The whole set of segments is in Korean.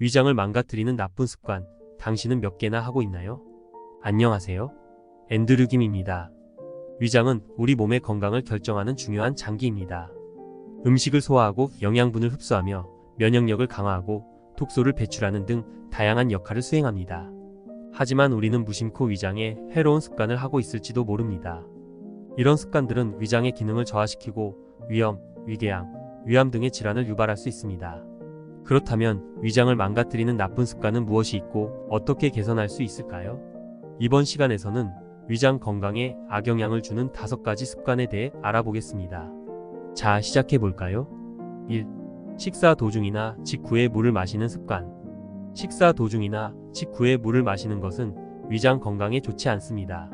위장을 망가뜨리는 나쁜 습관, 당신은 몇 개나 하고 있나요? 안녕하세요. 앤드류 김입니다. 위장은 우리 몸의 건강을 결정하는 중요한 장기입니다. 음식을 소화하고 영양분을 흡수하며 면역력을 강화하고 독소를 배출하는 등 다양한 역할을 수행합니다. 하지만 우리는 무심코 위장에 해로운 습관을 하고 있을지도 모릅니다. 이런 습관들은 위장의 기능을 저하시키고 위염, 위궤양, 위암 등의 질환을 유발할 수 있습니다. 그렇다면 위장을 망가뜨리는 나쁜 습관은 무엇이 있고 어떻게 개선할 수 있을까요? 이번 시간에서는 위장 건강에 악영향을 주는 다섯 가지 습관에 대해 알아보겠습니다. 자, 시작해 볼까요? 1. 식사 도중이나 직후에 물을 마시는 습관. 식사 도중이나 직후에 물을 마시는 것은 위장 건강에 좋지 않습니다.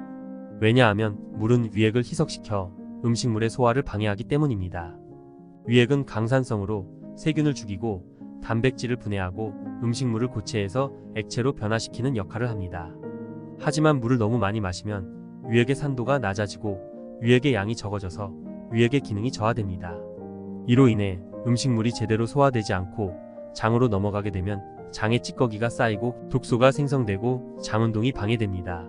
왜냐하면 물은 위액을 희석시켜 음식물의 소화를 방해하기 때문입니다. 위액은 강산성으로 세균을 죽이고 단백질을 분해하고 음식물을 고체해서 액체로 변화시키는 역할을 합니다. 하지만 물을 너무 많이 마시면 위액의 산도가 낮아지고 위액의 양이 적어져서 위액의 기능이 저하됩니다. 이로 인해 음식물이 제대로 소화되지 않고 장으로 넘어가게 되면 장에 찌꺼기가 쌓이고 독소가 생성되고 장 운동이 방해됩니다.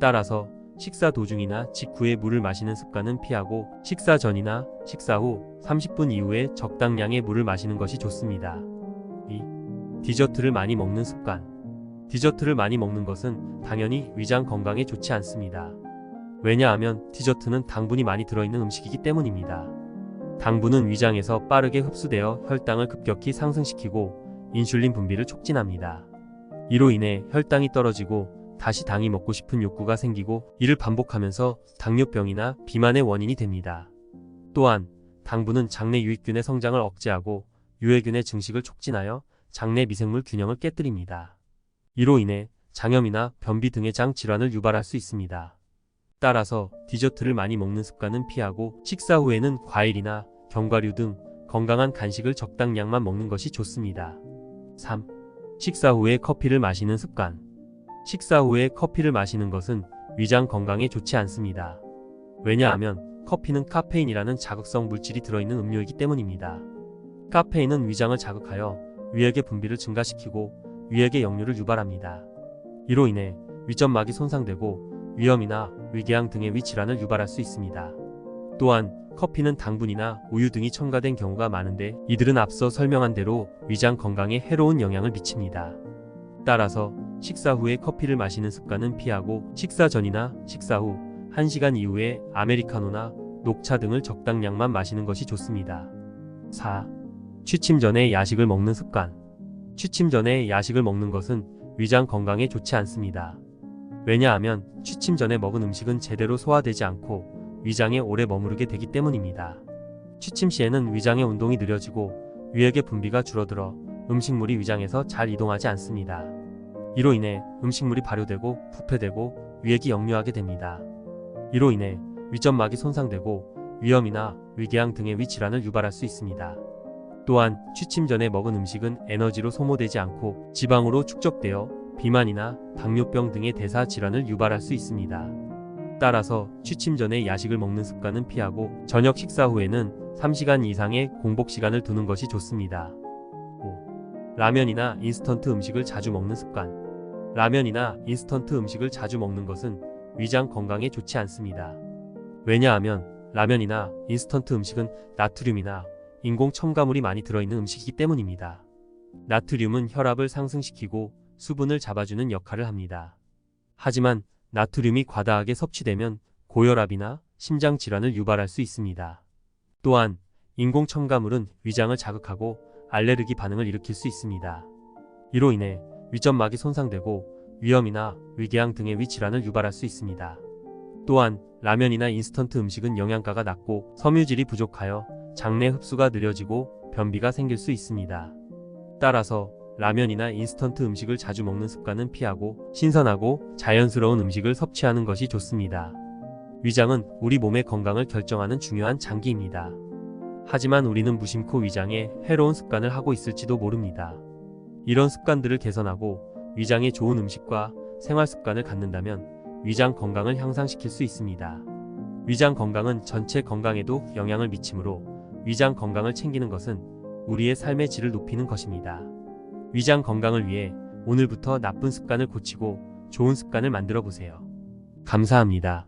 따라서 식사 도중이나 직후에 물을 마시는 습관은 피하고 식사 전이나 식사 후 30분 이후에 적당량의 물을 마시는 것이 좋습니다. 2. 디저트를 많이 먹는 습관. 디저트를 많이 먹는 것은 당연히 위장 건강에 좋지 않습니다. 왜냐하면 디저트는 당분이 많이 들어있는 음식이기 때문입니다. 당분은 위장에서 빠르게 흡수되어 혈당을 급격히 상승시키고 인슐린 분비를 촉진합니다. 이로 인해 혈당이 떨어지고 다시 당이 먹고 싶은 욕구가 생기고 이를 반복하면서 당뇨병이나 비만의 원인이 됩니다. 또한 당분은 장내 유익균의 성장을 억제하고 유해균의 증식을 촉진하여 장내 미생물 균형을 깨뜨립니다. 이로 인해 장염이나 변비 등의 장 질환을 유발할 수 있습니다. 따라서 디저트를 많이 먹는 습관은 피하고 식사 후에는 과일이나 견과류 등 건강한 간식을 적당량만 먹는 것이 좋습니다. 3. 식사 후에 커피를 마시는 습관. 식사 후에 커피를 마시는 것은 위장 건강에 좋지 않습니다. 왜냐하면 커피는 카페인이라는 자극성 물질이 들어있는 음료이기 때문입니다. 카페인은 위장을 자극하여 위액의 분비를 증가시키고 위액의 역류를 유발합니다. 이로 인해 위점막이 손상되고 위염이나 위궤양 등의 위 질환을 유발할 수 있습니다. 또한 커피는 당분이나 우유 등이 첨가된 경우가 많은데 이들은 앞서 설명한 대로 위장 건강에 해로운 영향을 미칩니다. 따라서 식사 후에 커피를 마시는 습관은 피하고 식사 전이나 식사 후 1시간 이후에 아메리카노나 녹차 등을 적당량만 마시는 것이 좋습니다. 4. 취침 전에 야식을 먹는 습관. 취침 전에 야식을 먹는 것은 위장 건강에 좋지 않습니다. 왜냐하면 취침 전에 먹은 음식은 제대로 소화되지 않고 위장에 오래 머무르게 되기 때문입니다. 취침 시에는 위장의 운동이 느려지고 위액의 분비가 줄어들어 음식물이 위장에서 잘 이동하지 않습니다. 이로 인해 음식물이 발효되고 부패되고 위액이 역류하게 됩니다. 이로 인해 위점막이 손상되고 위염이나 위궤양 등의 위 질환을 유발할 수 있습니다. 또한 취침 전에 먹은 음식은 에너지로 소모되지 않고 지방으로 축적되어 비만이나 당뇨병 등의 대사 질환을 유발할 수 있습니다. 따라서 취침 전에 야식을 먹는 습관은 피하고 저녁 식사 후에는 3시간 이상의 공복 시간을 두는 것이 좋습니다. 5. 라면이나 인스턴트 음식을 자주 먹는 습관. 라면이나 인스턴트 음식을 자주 먹는 것은 위장 건강에 좋지 않습니다. 왜냐하면 라면이나 인스턴트 음식은 나트륨이나 인공 첨가물이 많이 들어있는 음식이기 때문입니다. 나트륨은 혈압을 상승시키고 수분을 잡아주는 역할을 합니다. 하지만 나트륨이 과다하게 섭취되면 고혈압이나 심장 질환을 유발할 수 있습니다. 또한 인공 첨가물은 위장을 자극하고 알레르기 반응을 일으킬 수 있습니다. 이로 인해 위점막이 손상되고 위염이나 위궤양 등의 위 질환을 유발할 수 있습니다. 또한 라면이나 인스턴트 음식은 영양가가 낮고 섬유질이 부족하여 장내 흡수가 느려지고 변비가 생길 수 있습니다. 따라서 라면이나 인스턴트 음식을 자주 먹는 습관은 피하고 신선하고 자연스러운 음식을 섭취하는 것이 좋습니다. 위장은 우리 몸의 건강을 결정하는 중요한 장기입니다. 하지만 우리는 무심코 위장에 해로운 습관을 하고 있을지도 모릅니다. 이런 습관들을 개선하고 위장에 좋은 음식과 생활 습관을 갖는다면 위장 건강을 향상시킬 수 있습니다. 위장 건강은 전체 건강에도 영향을 미치므로 위장 건강을 챙기는 것은 우리의 삶의 질을 높이는 것입니다. 위장 건강을 위해 오늘부터 나쁜 습관을 고치고 좋은 습관을 만들어 보세요. 감사합니다.